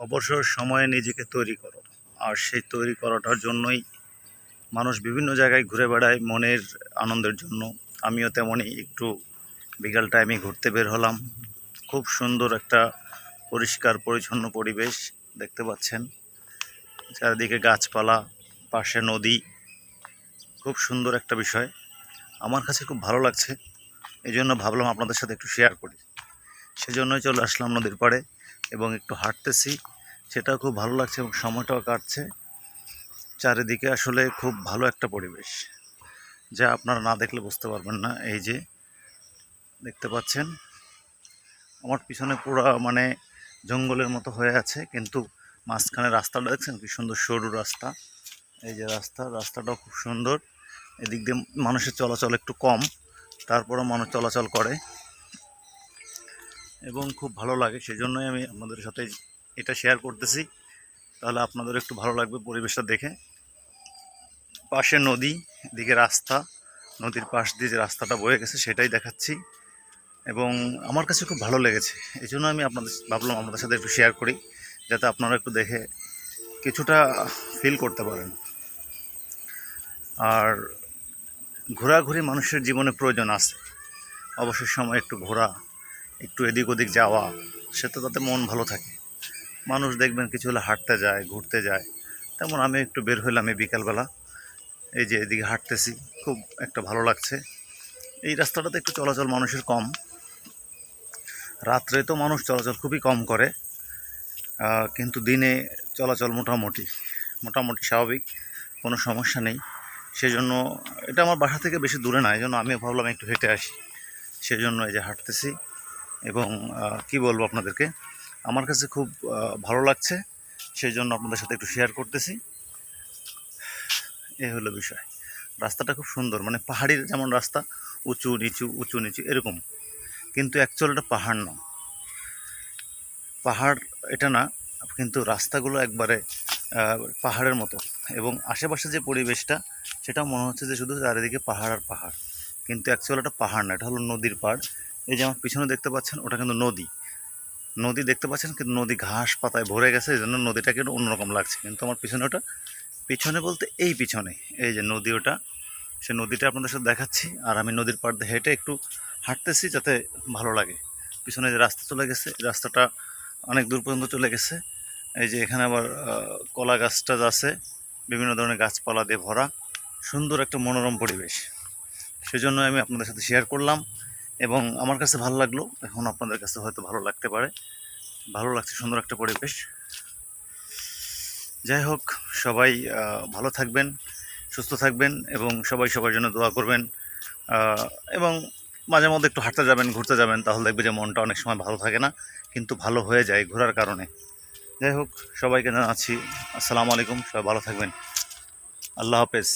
অবসর সময়ে নিজেকে তৈরি করো। আর সেই তৈরি করাটার জন্যই মানুষ বিভিন্ন জায়গায় ঘুরে বেড়ায় মনের আনন্দের জন্য। আমিও তেমনই একটু বিকাল টাইমে ঘুরতে বের হলাম। খুব সুন্দর একটা পরিষ্কার, পরিচ্ছন্ন পরিবেশ দেখতে পাচ্ছেন। চারিদিকে গাছপালা, পাশে নদী। খুব সুন্দর একটা বিষয়। আমার কাছে খুব ভালো লাগছে। এই জন্য ভাবলাম আপনাদের সাথে একটু শেয়ার করি। সেজন্যই চলে আসলাম নদীর পাড়ে এবং একটু হাঁটতেছি। সেটাও খুব ভালো লাগছে এবং সময়টাও কাটছে। চারিদিকে আসলে খুব ভালো একটা পরিবেশ, যা আপনারা না দেখলে বুঝতে পারবেন না। এই যে দেখতে পাচ্ছেন, আমার পিছনে পুরো মানে জঙ্গলের মতো হয়ে আছে, কিন্তু মাঝখানে রাস্তাটা দেখছেন কি সুন্দর সরু রাস্তা? এই যে রাস্তা, রাস্তাটাও খুব সুন্দর। এদিক দিয়ে মানুষের চলাচল একটু কম, তারপরও মানুষ চলাচল করে। এবং খুব ভালো লাগে, সেজন্যই আমি আপনাদের সাথে এটা শেয়ার করতেছি। তাহলে আপনাদের একটু ভালো লাগবে পরিবেশটা দেখে। পাশে নদী দিকে রাস্তা, নদীর পাশ দিয়ে যে রাস্তাটা বয়ে গেছে সেটাই দেখাচ্ছি। এবং আমার কাছে খুব ভালো লেগেছে এই জন্য আমি আপনাদের, ভাবলাম আপনাদের সাথে একটু শেয়ার করি, যাতে আপনারা একটু দেখে কিছুটা ফিল করতে পারেন। আর ঘোরাঘুরি মানুষের জীবনে প্রয়োজন আছে। অবসর সময় একটু ঘোরা একটু এদিক ওদিক যাওয়া, সেটা তাতে মন ভালো থাকে। মানুষ দেখবেন কিছু হলে হাঁটতে যায়, ঘুরতে যায়। তেমন আমি একটু বের হইলাম এই বিকালবেলা। এই যে এদিকে হাঁটতেছি, খুব একটা ভালো লাগছে। এই রাস্তাটাতে একটু চলাচল মানুষের কম। রাত্রে তো মানুষ চলাচল খুবই কম করে কিন্তু দিনে চলাচল মোটামুটি মোটামুটি স্বাভাবিক, কোনো সমস্যা নেই। সেজন্য এটা আমার বাসা থেকে বেশি দূরে না এই জন্য আমিও ভাবলাম একটু হেঁটে আসি। সেজন্য এই যে হাঁটতেছি। এবং কি বলব আপনাদেরকে? আমার কাছে খুব ভালো লাগছে সেই জন্য আপনাদের সাথে একটু শেয়ার করতেছি। এই হলো বিষয়। রাস্তাটা খুব সুন্দর মানে পাহাড়ির যেমন রাস্তা, উঁচু, নিচু উঁচু, নিচু, এরকম। কিন্তু অ্যাকচুয়াল এটা পাহাড় না। পাহাড় এটা না, কিন্তু রাস্তাগুলো একবারে পাহাড়ের মতো। এবং আশেপাশে যে পরিবেশটা সেটা মনে হচ্ছে যে শুধু চারিদিকে পাহাড় আর পাহাড়। কিন্তু অ্যাকচুয়াল এটা পাহাড় না, এটা হলো নদীর পাড়। এই যে আমার পিছনে দেখতে পাচ্ছেন, ওটা কিন্তু নদী। নদী দেখতে পাচ্ছেন, কিন্তু নদী ঘাস পাতায় ভরে গেছে, এই জন্য নদীটাকে একটু অন্যরকম লাগছে। কিন্তু আমার পিছনে ওটা, পিছনে বলতে এই পিছনে, এই যে নদী ওটা সে নদীটা আপনাদের সাথে দেখাচ্ছি, আর আমি নদীর পাড় দিয়ে হেঁটে একটু হাঁটতেছি যাতে ভালো লাগে। পিছনে যে রাস্তা চলে গেছে রাস্তাটা অনেক দূর পর্যন্ত চলে গেছে। এই যে এখানে আবার কলা গাছ টাছ আছে, বিভিন্ন ধরনের গাছপালা দিয়ে ভরা, সুন্দর একটা মনোরম পরিবেশ। সেজন্য আমি আপনাদের সাথে শেয়ার করলাম। এবং আমার কাছে ভালো লাগল। এখন আপনাদের কাছে হয়তো ভালো লাগতে পারে। ভালো লাগছে, সুন্দর একটা পরিবেশ। যাই হোক, সবাই ভালো থাকবেন, সুস্থ থাকবেন এবং সবাই সবার জন্য দোয়া করবেন। এবং মাঝে মধ্যে একটু হাঁটতে যাবেন, ঘুরতে যাবেন, তাহলে দেখবে যে মনটা অনেক সময় ভালো থাকে না, কিন্তু ভালো হয়ে যায় ঘোরার কারণে। যাই হোক, সবাইকে জানাচ্ছি, আসসালামু আলাইকুম, সবাই ভালো থাকবেন। আল্লাহ হাফেজ।